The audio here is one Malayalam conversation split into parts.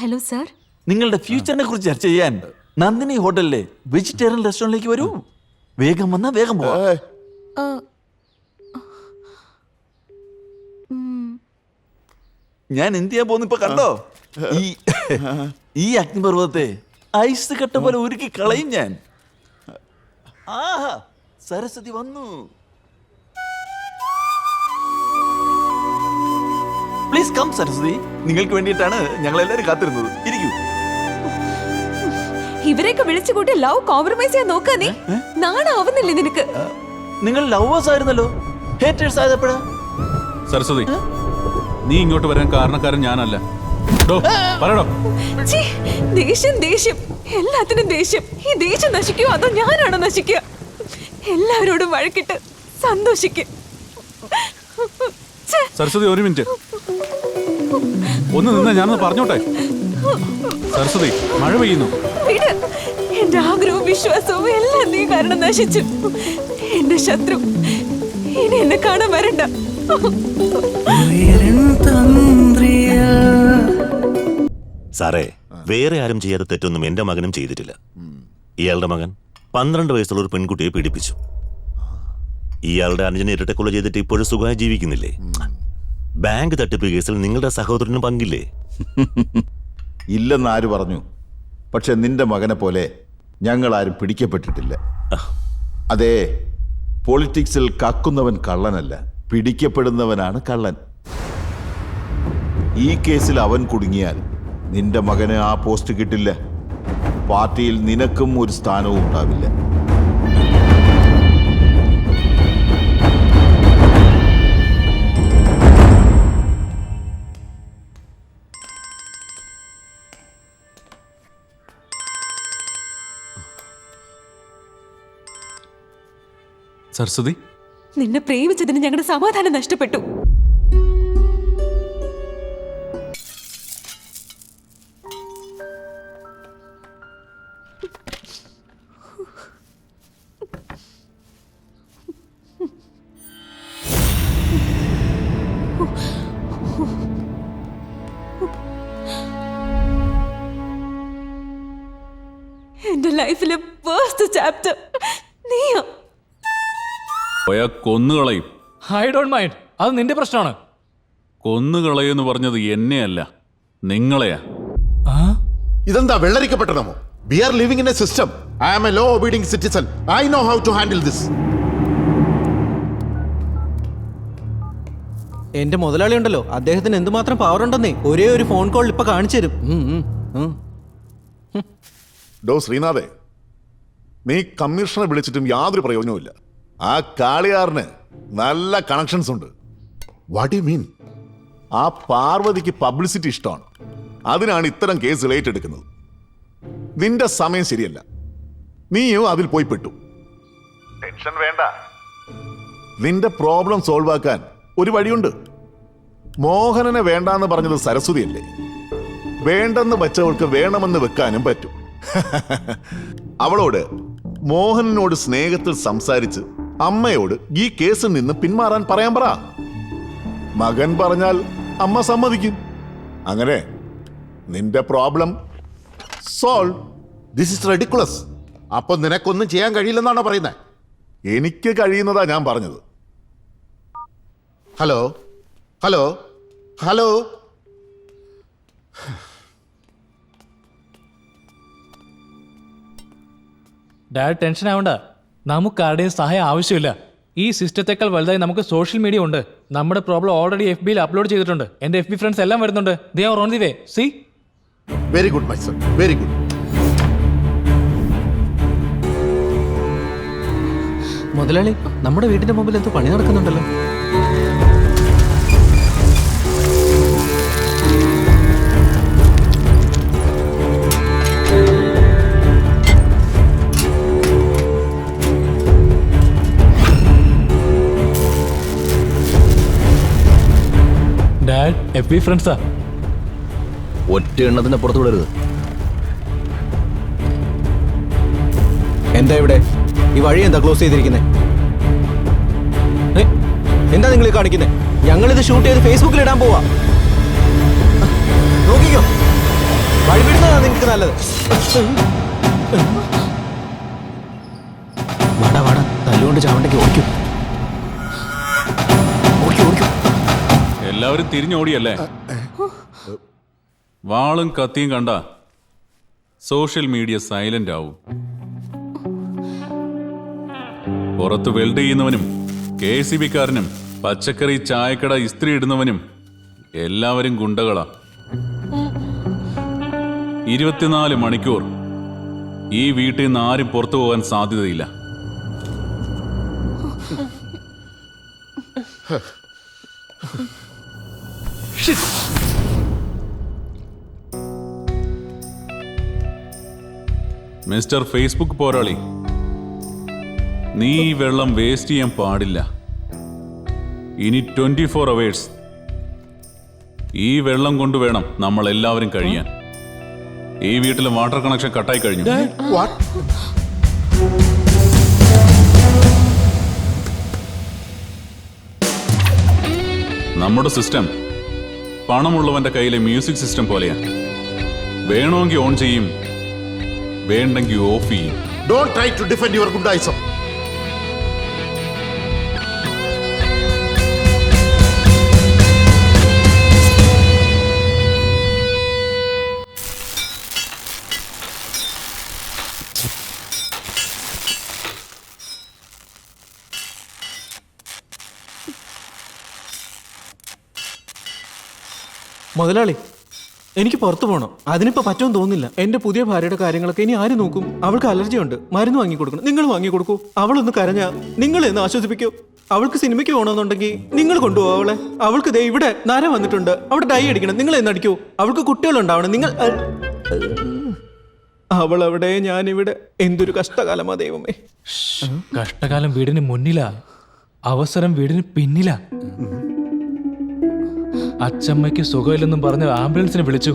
ഹലോ സർ നിങ്ങളുടെ ഫ്യൂച്ചറിനെ കുറിച്ച് ചർച്ച ചെയ്യാൻ നന്ദിനി ഹോട്ടലിലെ വെജിറ്റേറിയൻ റെസ്റ്റോറന്റിലേക്ക് വരൂ. വേഗം വന്നാ വേഗം പോവാ. ഞാൻ എന്ത് ചെയ്യാൻ പോകുന്നു ഇപ്പൊ കണ്ടോ? ഈ ഈ അഗ്നിപർവതത്തെ ഐസ് കട്ട പോലെ ഉരുക്കി കളയും ഞാൻ. ആഹാ സരസ്വതി വന്നു. പ്ലീസ് കം സരസ്വതി നിങ്ങൾക്ക് വേണ്ടിയിട്ടാണ് ഞങ്ങൾ എല്ലാവരും കാത്തിരുന്നത്. ഇരിക്കൂ. ഇവരെയൊക്കെ വിളിച്ചു കൂട്ടി ലവ് കോംപ്രമൈസ് ചെയ്യാൻ നോക്കാ നീ. നാണാവുന്നില്ലേ നിനക്ക്? നിങ്ങൾ ലവേഴ്സ് ആയിരുന്നല്ലോ. ഹേറ്റേഴ്സ് ആയതപ്പോഴാ. സരസ്വതി നീ ഇങ്ങോട്ട് വരാൻ കാരണക്കാരൻ ഞാനല്ല. ദേഷ്യം ദേഷ്യം. എല്ലാത്തിനും ദേഷ്യം. ഈ ദേഷ്യം നശിക്കുമോ അതോ ഞാനാണോ നശിക്കുക? എല്ലാവരോടും വഴക്കിട്ട് സന്തോഷിക്കും. സരസ്വതി ഒരു മിനിറ്റ്. ഒന്ന് നിന്ന് ഞാനൊന്ന് പറഞ്ഞോട്ടെ? സരസ്വതി മഴ പെയ്യുന്നു. എന്റെ ആഗ്രഹവും വിശ്വാസവും എല്ലാം നീ കാരണം നശിച്ചു. എന്റെ ശത്രു ഇനി എന്നെ കാണാൻ വരണ്ട. സാറേ വേറെ ആരും ചെയ്യാത്ത തെറ്റൊന്നും എന്റെ മകനും ചെയ്തിട്ടില്ല. ഇയാളുടെ മകൻ പന്ത്രണ്ട് വയസ്സുള്ള ഒരു പെൺകുട്ടിയെ പീഡിപ്പിച്ചു. ഇയാളുടെ അനുജനെ ഇരട്ടക്കൊല ചെയ്തിട്ട് ഇപ്പോഴും സുഖമായി ജീവിക്കുന്നില്ലേ? ബാങ്ക് തട്ടിപ്പ് കേസിൽ നിങ്ങളുടെ സഹോദരനും പങ്കില്ലേ? ഇല്ലെന്ന് ആര് പറഞ്ഞു? പക്ഷെ നിന്റെ മകനെ പോലെ ഞങ്ങൾ ആരും പിടിക്കപ്പെട്ടിട്ടില്ല അതെ പൊളിറ്റിക്സിൽ കക്കുന്നവൻ കള്ളനല്ല പിടിക്കപ്പെടുന്നവനാണ് കള്ളൻ. ഈ കേസിൽ അവൻ കുടുങ്ങിയാൽ നിന്റെ മകന് ആ പോസ്റ്റ് കിട്ടില്ല. പാർട്ടിയിൽ നിനക്കും ഒരു സ്ഥാനവും ഉണ്ടാവില്ല. സരസ്വതി. നിന്നെ പ്രേമിച്ചതിന് ഞങ്ങളുടെ സമാധാനം നഷ്ടപ്പെട്ടു. എന്റെ ലൈഫിലെ ഫസ്റ്റ് ചാപ്റ്റർ നീയാ? പോയാ കൊന്നുകളയും ഐ ഡോണ്ട് മൈൻഡ്. അത് നിന്റെ പ്രശ്നമാണ്. കൊന്നുകളയെന്ന് പറഞ്ഞത് എന്നെയല്ല നിങ്ങളെയാ. ഇതെന്താ വെള്ളരിക്കപ്പെട്ടണമോ we are living in a system I am a law abiding citizen I know how to handle this എന്റെ മുതലാളി ഉണ്ടല്ലോ. അദ്ദേഹത്തിന് എന്തുമാത്രം പവർ ഉണ്ടെന്നേ. ഒരേ ഒരു ഫോൺ കോൾ ഇപ്പൊ കാണിച്ചു തരും. ഡോ ശ്രീനാഥേ നീ കമ്മീഷണറെ വിളിച്ചിട്ടും യാതൊരു പ്രയോജനവുമില്ല ആ കാളിയാറിന് നല്ല കണക്ഷൻസ് ഉണ്ട്. വാട്ട് യു മീൻ ആ പാർവതിക്ക് പബ്ലിസിറ്റി ഇഷ്ടമാണ്. അതിനാണ് ഇത്തരം കേസുകൾ ഏറ്റെടുക്കുന്നത് നിന്റെ സമയം ശരിയല്ല. നീയോ അതിൽ പോയി പെട്ടു. ടെൻഷൻ വേണ്ട. നിന്റെ പ്രോബ്ലം സോൾവ് ആക്കാൻ ഒരു വഴിയുണ്ട്. മോഹനനെ വേണ്ടാന്ന് പറഞ്ഞത് സരസ്വതിയല്ലേ വേണ്ടെന്ന് വെച്ചവൾക്ക് വേണമെന്ന് വെക്കാനും പറ്റും. അവളോട് മോഹനനോട് സ്നേഹത്തിൽ സംസാരിച്ച് അമ്മയോട് ഈ കേസിൽ നിന്ന് പിന്മാറാൻ പറയാൻ പറ. മകൻ പറഞ്ഞാൽ അമ്മ സമ്മതിക്കും. അങ്ങനെ നിന്റെ problem solve this is ridiculous അപ്പൊ നിനക്കൊന്നും ചെയ്യാൻ കഴിയില്ലെന്നാണോ പറയുന്നത് എനിക്ക് കഴിയുന്നതാ ഞാൻ പറഞ്ഞത്. Hello? Hello? Hello? Dad tension ആവണ്ട നമുക്ക് ആരുടെയും സഹായം ആവശ്യമില്ല. ഈ സിസ്റ്റത്തെക്കാൾ വലുതായി നമുക്ക് സോഷ്യൽ മീഡിയ ഉണ്ട്. നമ്മുടെ പ്രോബ്ലം ഓൾറെഡി എഫ് ബിയിൽ അപ്ലോഡ് ചെയ്തിട്ടുണ്ട്. എന്റെ എഫ് ബി ഫ്രണ്ട്സ് എല്ലാം വരുന്നുണ്ട്. They are on the way see? Very good my son very good മുതലാളി നമ്മുടെ വീടിന്റെ മുമ്പിൽ എന്തോ പണി നടക്കുന്നുണ്ടല്ലോ. ഡാഡ് എഫ് ബി ഫ്രണ്ട്സാ ഒറ്റ എണ്ണത്തിന്റെ പുറത്തു വിടരുത്. എന്താ ഇവിടെ? ഈ വഴി എന്താ ക്ലോസ് ചെയ്തിരിക്കുന്നത് എന്താ നിങ്ങൾ കാണിക്കുന്നത് ഞങ്ങൾ ഇത് ഷൂട്ട് ചെയ്ത് ഫേസ്ബുക്കിൽ ഇടാൻ പോവാ. നോക്കിക്കോ. വഴിവിടുന്നതാ നിങ്ങൾക്ക് നല്ലത്. വാടാ വാടാ. തല്ലുകൊണ്ട് ചാവണ്ടേക്ക് ഓടിക്കും. എല്ലാവരും തിരിഞ്ഞോടിയല്ലേ? വാളും കത്തിയും കണ്ട സോഷ്യൽ മീഡിയ സൈലന്റ് ആവും. പുറത്ത് വെൽഡ് ചെയ്യുന്നവനും കെ സി ബിക്കാരനും പച്ചക്കറി ചായക്കട ഇസ്ത്രി ഇടുന്നവനും എല്ലാവരും ഗുണ്ടകളാ. ഇരുപത്തിനാല് മണിക്കൂർ ഈ വീട്ടിൽ നിന്ന് ആരും പുറത്തു പോകാൻ സാധ്യതയില്ല. മിസ്റ്റർ ഫേസ്ബുക്ക് പോരാളി. നീ ഈ വെള്ളം വേസ്റ്റ് ചെയ്യാൻ പാടില്ല. ഇനി ട്വന്റി ഫോർ അവേഴ്സ്. ഈ വെള്ളം കൊണ്ട് വേണം നമ്മൾ എല്ലാവരും കഴിയാൻ. ഈ വീട്ടിലെ വാട്ടർ കണക്ഷൻ കട്ടായി കഴിഞ്ഞു. നമ്മുടെ സിസ്റ്റം പണമുള്ളവന്റെ കയ്യിലെ മ്യൂസിക് സിസ്റ്റം പോലെയാണ് വേണമെങ്കിൽ ഓൺ ചെയ്യും വേണ്ടെങ്കിൽ ഓഫ് ചെയ്യും. Don't try to defend your ഗുണ്ടായിസം മുതലാളി എനിക്ക് പുറത്തു പോകണം അതിനിപ്പോ പറ്റുമെന്ന് തോന്നുന്നില്ല. എന്റെ പുതിയ ഭാര്യയുടെ കാര്യങ്ങളൊക്കെ ഇനി ആര് നോക്കും? അവൾക്ക് അലർജി ഉണ്ട്. മരുന്ന് വാങ്ങി കൊടുക്കണം. നിങ്ങൾ വാങ്ങി കൊടുക്കൂ. അവളൊന്ന് കരഞ്ഞ നിങ്ങൾ എന്ന് ആശ്വസിപ്പിക്കൂ. അവൾക്ക് സിനിമയ്ക്ക് പോകണമെന്നുണ്ടെങ്കിൽ നിങ്ങൾ കൊണ്ടുപോകും അവളെ. അവൾക്ക് ദേ ഇവിടെ നര വന്നിട്ടുണ്ട്. അവിടെ ഡൈ അടിക്കണം. നിങ്ങൾ എന്ന് അടിക്കൂ. അവൾക്ക് കുട്ടികളുണ്ടാവണം. നിങ്ങൾ അവൾ അവിടെ ഞാനിവിടെ. എന്തൊരു കഷ്ടകാലമാ ദൈവമേ. കഷ്ടകാലം വീടിന് മുന്നിലാ. അവസരം വീടിന് പിന്നിലാ. അച്ചമ്മയ്ക്ക് സുഖമില്ലെന്നും പറഞ്ഞ് ആംബുലൻസിനെ വിളിച്ചു.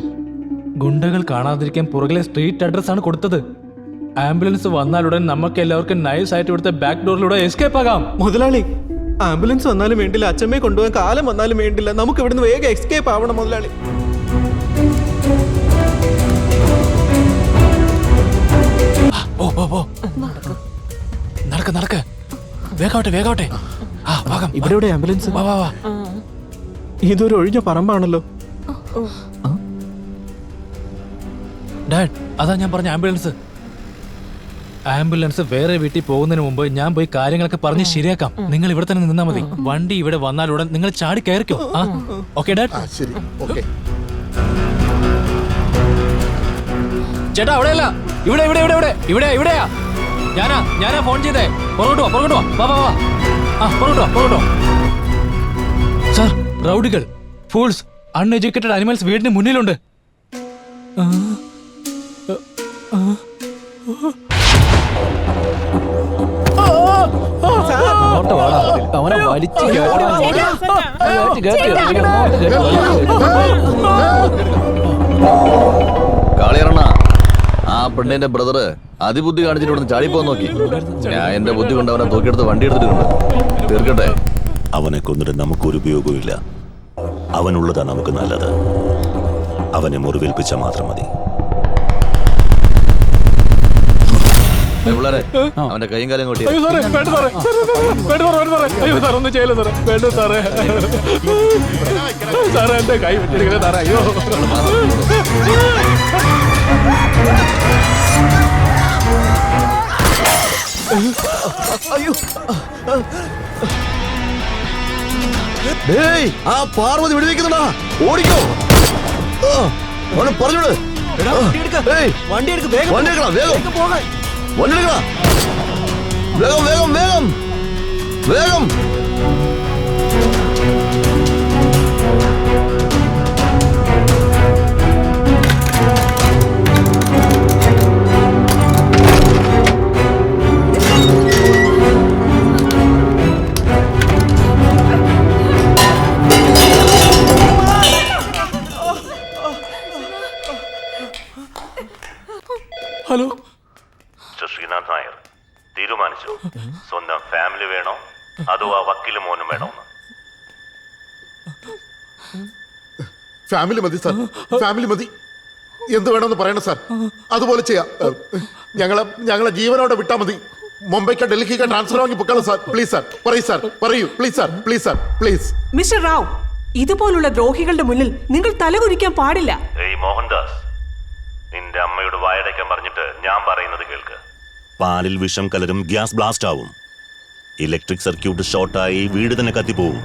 ഗുണ്ടകൾ കാണാതിരിക്കാൻ പുറകിലെ സ്ട്രീറ്റ് അഡ്രസ് ആണ് കൊടുത്തത്. ആംബുലൻസ് വന്നാലുടൻ നമുക്ക് എല്ലാവർക്കും നൈസ് ആയിട്ട് ഇവിടുത്തെ ബാക്ക് ഡോറിലൂടെ എസ്കേപ്പ് ആകാം. മുതലാളി ആംബുലൻസ് വന്നാലും വേണ്ടില്ല. അച്ചമ്മയെ കൊണ്ടുപോകാൻ കാലം വന്നാലും വേണ്ടില്ല. നമുക്ക് ഇവിടുന്ന് വേഗം എസ്കേപ്പ് ആവണം മുതലാളി. ഓ ഓ ഓ നടക്ക് നടക്ക്. വേഗാവട്ടെ വേഗാവട്ടെ ആ വേഗം ഇവിടെ ഇവിടെ ആംബുലൻസ്? വാ വാ വാ. ഇതൊരു ഒഴിഞ്ഞ പറമ്പാണല്ലോ. ഡാഡ് അതാ ഞാൻ പറഞ്ഞ ആംബുലൻസ്. ആംബുലൻസ് വേറെ വീട്ടിൽ പോകുന്നതിന് മുമ്പ് ഞാൻ പോയി കാര്യങ്ങളൊക്കെ പറഞ്ഞ് ശരിയാക്കാം. നിങ്ങൾ ഇവിടെ തന്നെ നിന്നാ മതി. വണ്ടി ഇവിടെ വന്നാലുടൻ നിങ്ങൾ ചാടി കയറിക്കോ. ആ ഓക്കെ ഡാഡ്. ശരി. ഓക്കെ. ചേട്ടാ അവിടെയല്ല. ഇവിടെ ഇവിടെ ഇവിടെ ഇവിടെ. ഇവിടെ ഇവിടെയാ. ഞാനാ ഞാനാ ഫോൺ ചെയ്തേ. പുറകോട്ട് വാ പുറകോട്ട് വാ. വാ വാ ആ പുറകോട്ട് വാ പുറകോട്ട് വാ. സാർ റൗഡികൾ ഫൂൾസ് അൺഎഡ്യൂക്കേറ്റഡ് അനിമൽസ് വീടിന് മുന്നിലുണ്ട് ആ, ആ, ആ. അങ്ങോട്ട് വാടാ. അവനെ വലിച്ച് ആ പെണ്ണിന്റെ ബ്രദർ അതിബുദ്ധി കാണിച്ചിട്ട് ഇവിടുന്ന് ചാടിപ്പോൻ നോക്കി ഞാൻ എന്റെ ബുദ്ധി കൊണ്ട് അവനെ തൂക്കിയെടുത്ത് വണ്ടി എടുത്തിട്ടുണ്ട് തീർക്കട്ടെ അവനെ കൊന്നിട്ട് നമുക്കൊരു ഉപയോഗവുമില്ല അവനുള്ളതാ നമുക്ക് നല്ലത്. അവനെ മുറിവേൽപ്പിച്ച മാത്രം മതി. പിള്ളേരെ അവന്റെ കൈയും കാലം കൊട്ടി. അയ്യോ സാറേ വേണ്ട സാറേ. വേണ്ട സാറേ വേണ്ട സാറേ. അയ്യോ സാർ ഒന്നും ചെയ്യില്ല സാറേ? വേണ്ട സാറേ. സാറേ എന്റെ കൈ വെച്ചിരിക്കുന്നത് സാറേ അയ്യോ. ഡേയ് ആ പാർവതി വെടിവെക്കുന്നുണ്ടാ. ഓടിക്കോ. പറഞ്ഞോട് വണ്ടി എടുക്ക്. വേഗം വണ്ടി എടുക്കണം വേഗം. വണ്ടി എടുക്കണം വേഗം വേഗം വേഗം. വേഗം. സ്വന്തം ഫാമിലി വേണോ? അതോ ആ വക്കീൽ മോനും വേണോ? ഫാമിലി മതി സാർ ഫാമിലി മതി. എന്ത് വേണമെന്ന് പറയണം സാർ അതുപോലെ ചെയ്യാം. ഞങ്ങളെ ഞങ്ങളെ ജീവനോടെ വിട്ടാൽ മതി. മുംബൈക്ക് ഡൽഹിക്ക് ട്രാൻസ്ഫർ വാങ്ങി പൊക്കണം സാർ പ്ലീസ് സാർ പറയൂ സാർ പറയൂ. Please sir please sir please mister Rao ഇതുപോലുള്ള ദ്രോഹികളുടെ മുന്നിൽ നിങ്ങൾ തലകുനിക്കാൻ പാടില്ല. ഏയ് മോഹൻദാസ് നിന്റെ അമ്മയോട് വായടയ്ക്കാൻ പറഞ്ഞിട്ട് ഞാൻ പറയുന്നത് കേൾക്ക്. പാലിൽ വിഷം കലരും ഗ്യാസ് ബ്ലാസ്റ്റ് ആവും. ഇലക്ട്രിക് സർക്യൂട്ട് ഷോർട്ടായി വീട് തന്നെ കത്തിപ്പോവും.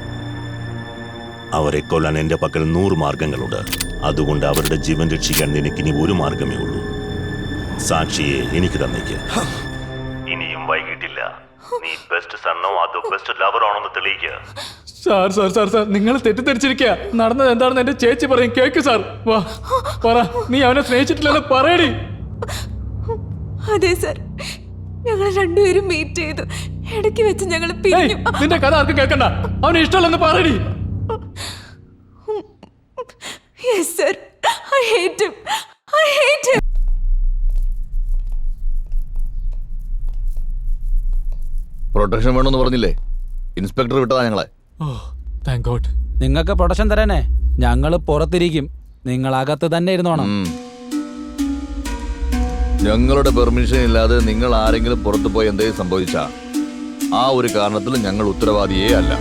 അവരെ കൊല്ലാൻ എന്റെ പക്കൽ നൂറ് മാർഗങ്ങളുണ്ട് അതുകൊണ്ട് അവരുടെ ജീവൻ രക്ഷിക്കാൻ നിനക്കിനി ഒരു മാർഗമേ ഉള്ളൂ. സാക്ഷിയെ എനിക്ക് തന്നേക്ക്. ഇനിയും വൈകിട്ടില്ല. നീ ബെസ്റ്റ് സണ്ണോ അതോ ബെസ്റ്റ് ലവർ ആണോന്ന് തെളിയിക്കുക സാർ സാർ സാർ സാർ നിങ്ങൾ തെറ്റിദ്ധരിച്ചിരിക്കുക നടന്നത് എന്താണെന്ന് എന്റെ ചേച്ചി പറയും. കേക്ക് സാർ. വാ പറ. നീ അവനെ സ്നേഹിച്ചിട്ടില്ലെന്ന് പറയടി. അതെ സർ. ഞങ്ങൾ രണ്ടുപേരും മീറ്റ് ചെയ്തു. ഇടയ്ക്ക് വെച്ച് ഞങ്ങൾ പിരിഞ്ഞു. നിന്റെ കഥ ആർക്കും കേൾക്കണ്ട. അവന് ഇഷ്ടമല്ലെന്ന് പറയടി. Yes sir I hate him I hate him protection വേണമെന്ന് പറഞ്ഞില്ലേ? ഇൻസ്പെക്ടർ വിട്ടതാ ഞങ്ങളെ. ഓ താങ്ക് ഗോഡ് നിങ്ങൾക്ക് പ്രൊട്ടക്ഷൻ തരാനേ. ഞങ്ങൾ പുറത്തിരിക്കും. നിങ്ങൾ അകത്ത് തന്നെ ഇരുന്നോണം. ഞങ്ങളുടെ പെർമിഷൻ ഇല്ലാതെ നിങ്ങൾ ആരെങ്കിലും പുറത്തു പോയി എന്തെങ്കിലും സംഭവിച്ച ആ ഒരു കാരണത്തിൽ ഞങ്ങൾ ഉത്തരവാദിയേ അല്ല.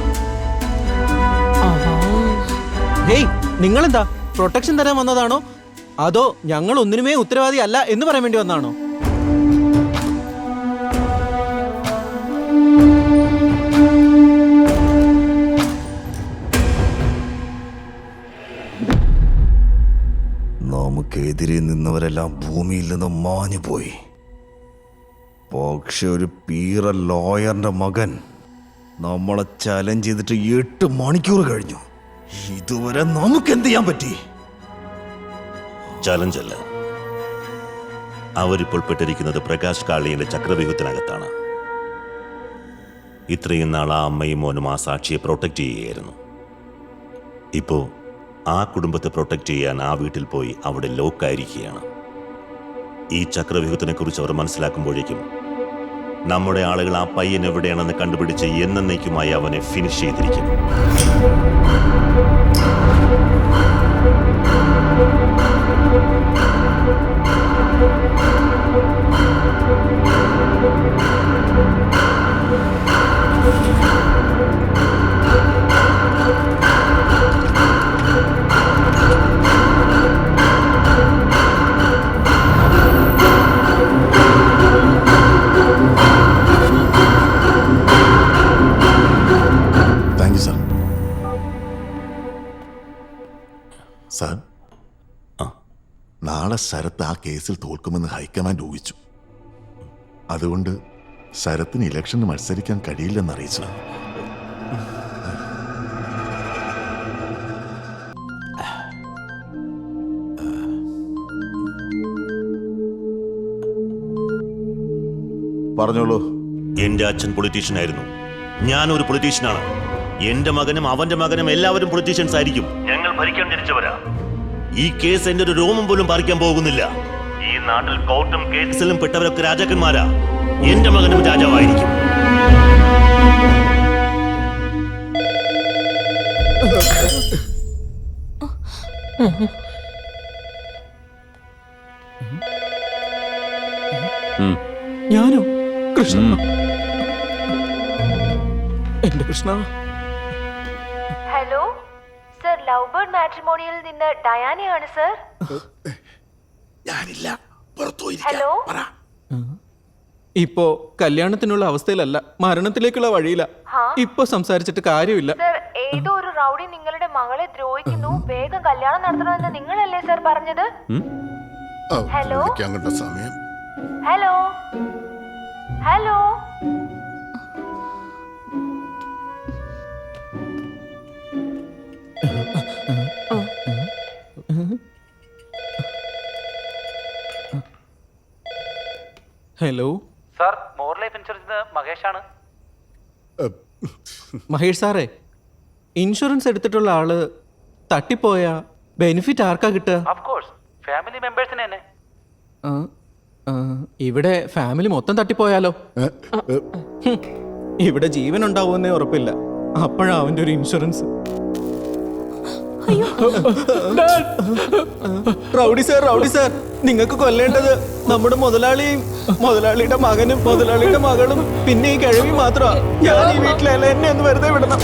നിങ്ങൾ എന്താ പ്രൊട്ടക്ഷൻ തരാൻ വന്നതാണോ? അതോ ഞങ്ങൾ ഒന്നിനുമേ ഉത്തരവാദി അല്ല എന്ന് പറയാൻ വേണ്ടി വന്നതാണോ? നിന്നവരെല്ലാം ഭൂമിയിൽ നിന്ന് മാഞ്ഞു പോയി. പക്ഷെ ഒരു പീറ ലോയറിന്റെ മകൻ നമ്മളെ ചലഞ്ച് ചെയ്തിട്ട് എട്ട് മണിക്കൂർ കഴിഞ്ഞു. ഇതുവരെ നമുക്ക് എന്ത് ചെയ്യാൻ പറ്റി? ചലഞ്ചല്ല അവരിപ്പോൾ പെട്ടിരിക്കുന്നത് പ്രകാശ് കാളിയുടെ ചക്രവ്യൂഹത്തിനകത്താണ്. ഇത്രയും നാൾ ആ അമ്മയും മോനും ആ സാക്ഷിയെ പ്രൊട്ടക്റ്റ് ചെയ്യുകയായിരുന്നു. ഇപ്പോ ആ കുടുംബത്തെ പ്രൊട്ടക്റ്റ് ചെയ്യാൻ ആ വീട്ടിൽ പോയി അവിടെ ലോക്കായിരിക്കുകയാണ് ഈ ചക്രവ്യൂഹത്തിനെ കുറിച്ച് അവർ മനസ്സിലാക്കുമ്പോഴേക്കും നമ്മുടെ ആളുകൾ ആ പയ്യൻ എവിടെയാണെന്ന് കണ്ടുപിടിച്ച് എന്നേക്കുമായി അവനെ ഫിനിഷ് ചെയ്തിരിക്കും. കേസിൽ തോൽക്കുമെന്ന് ഹൈക്കമാൻഡ് ഊഹിച്ചു. അതുകൊണ്ട് ശരത്തിന് ഇലക്ഷന് മത്സരിക്കാൻ കഴിയില്ലെന്ന് അറിയിച്ചു പറഞ്ഞോളൂ. എന്റെ അച്ഛൻ പൊളിറ്റീഷ്യൻ ആയിരുന്നു. ഞാൻ ഒരു പൊളിറ്റീഷ്യനാണ് എന്റെ മകനും അവന്റെ മകനും എല്ലാവരും പൊളിറ്റീഷ്യൻസ് ആയിരിക്കും. ഞങ്ങൾ ഭരിക്കാൻ തിരിച്ചവരാ ഈ കേസ് എന്റെ ഒരു രോമം പോലും പറിക്കാൻ പോകുന്നില്ല. ഈ നാട്ടിൽ കോർട്ടും കേസിലും പെട്ടവരൊക്കെ രാജാക്കന്മാരാ. എന്റെ മകനും രാജാവായിരിക്കും. ഞാനോ? കൃഷ്ണ? എന്റെ കൃഷ്ണ? മാട്രിമോണിയിൽ നിന്ന് ഡയാനയാണ് സർ ഞാനില്ല. പുറത്തു ഹലോ ഇപ്പോ കല്യാണത്തിനുള്ള അവസ്ഥയിലല്ല മരണത്തിലേക്കുള്ള വഴിയില്ല? ഇപ്പൊ സംസാരിച്ചിട്ട് കാര്യമില്ല. സർ ഏതോ ഒരു റൗഡി നിങ്ങളുടെ മകളെ ദ്രോഹിക്കുന്നു. വേഗം കല്യാണം നടത്തണമെന്ന് നിങ്ങളല്ലേ സർ പറഞ്ഞത്? Hello? Hello hello hello sir more life insurance മഹേഷാണ്. Mahesh സാറേ ഇൻഷുറൻസ് എടുത്തിട്ടുള്ള ആൾ തട്ടിപ്പോയ ബെനിഫിറ്റ് ആർക്കാ കിട്ടുക? ഓഫ് കോഴ്സ് ഫാമിലി മെമ്പേഴ്സിന് തന്നെ. ആ, ആ, ഇവിടെ ഫാമിലി മൊത്തം തട്ടിപ്പോയാലോ? ഹും, ഇവിടെ ജീവൻ ഉണ്ടാവുമെന്നേ ഉറപ്പില്ല. അപ്പോഴാ അവന്റെ ഒരു insurance rowdy sir rowdy sir. നിങ്ങൾക്ക് കൊല്ലേണ്ടത് നമ്മുടെ മുതലാളിയും മുതലാളിയുടെ മകനും മുതലാളിയുടെ മകളും പിന്നെ ഈ കിഴവി മാത്രമാണ് ഞാൻ ഈ വീട്ടിലല്ല എന്നെ ഒന്ന് വെറുതെ വിടണം.